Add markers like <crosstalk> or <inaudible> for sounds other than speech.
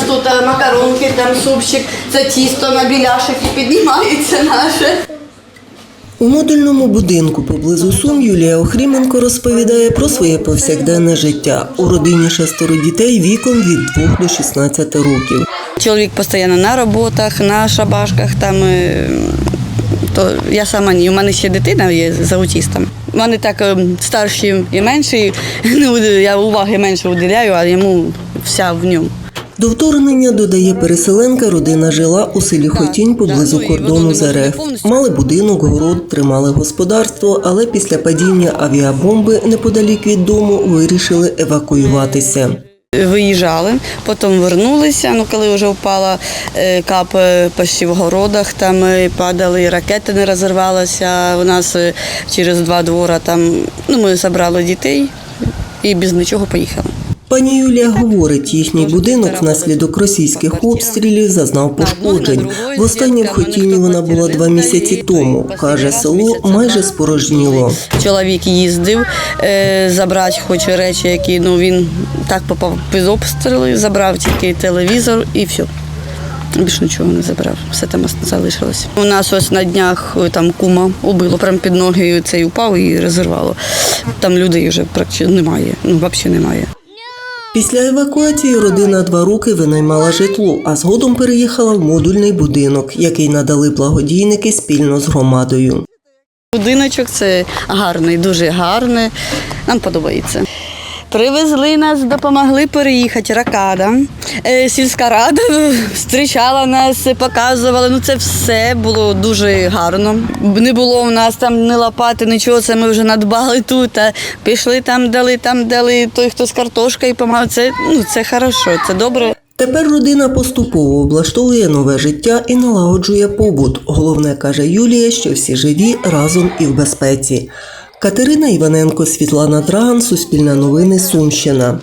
нас тут е, макаронки, там супчик, це тісто на біляшик і піднімається наше. У модульному будинку поблизу Сум Юлія Охріменко розповідає про своє повсякденне життя. У родині шестеро дітей віком від 2 до 16 років. Чоловік постійно на роботах, на шабашках там. е, То я сама ні. У мене ще дитина є з аутістом. У мене так е, старші і менші. <laughs> Ну, я уваги менше уділяю, а йому вся в ньому. До вторгнення, додає переселенка, родина жила у селі Хотінь поблизу ну, кордону з РФ. Мали будинок, город, тримали господарство, але після падіння авіабомби неподалік від дому вирішили евакуюватися. Виїжджали, потім вернулися. Ну, коли вже впала е, кап е, почти в городах, там е, падали, ракети не розірвалися. У нас через два двора там ну, ми забрали дітей і без нічого поїхали. Пані Юлія говорить, їхній будинок внаслідок російських обстрілів зазнав пошкоджень. В Хотіні вона була два місяці тому. Каже, село майже спорожніло. Чоловік їздив е, забрати хоч речі, які ну, він так попав під обстріли, забрав тільки телевізор і все. Більш нічого не забрав, все там залишилось. У нас ось на днях е, там кума убило прямо під ноги цей упав і розірвало. Там людей вже практично немає, ну взагалі немає. Після евакуації родина два роки винаймала житло, а згодом переїхала в модульний будинок, який надали благодійники спільно з громадою. Будиночок це гарний, дуже гарний. Нам подобається. Привезли нас, допомогли переїхати. Ракада, е, сільська рада <laughs> зустрічала нас, показували. Ну це все було дуже гарно. Не було у нас там ні лопати, нічого. Це ми вже надбали тут. А пішли там, дали, там дали той, хто з картошкою помагав. Це ну це хорошо, це добре. Тепер родина поступово облаштовує нове життя і налагоджує побут. Головне каже Юлія, що всі живі разом і в безпеці. Катерина Іваненко, Світлана Драган, Суспільне новини, Сумщина.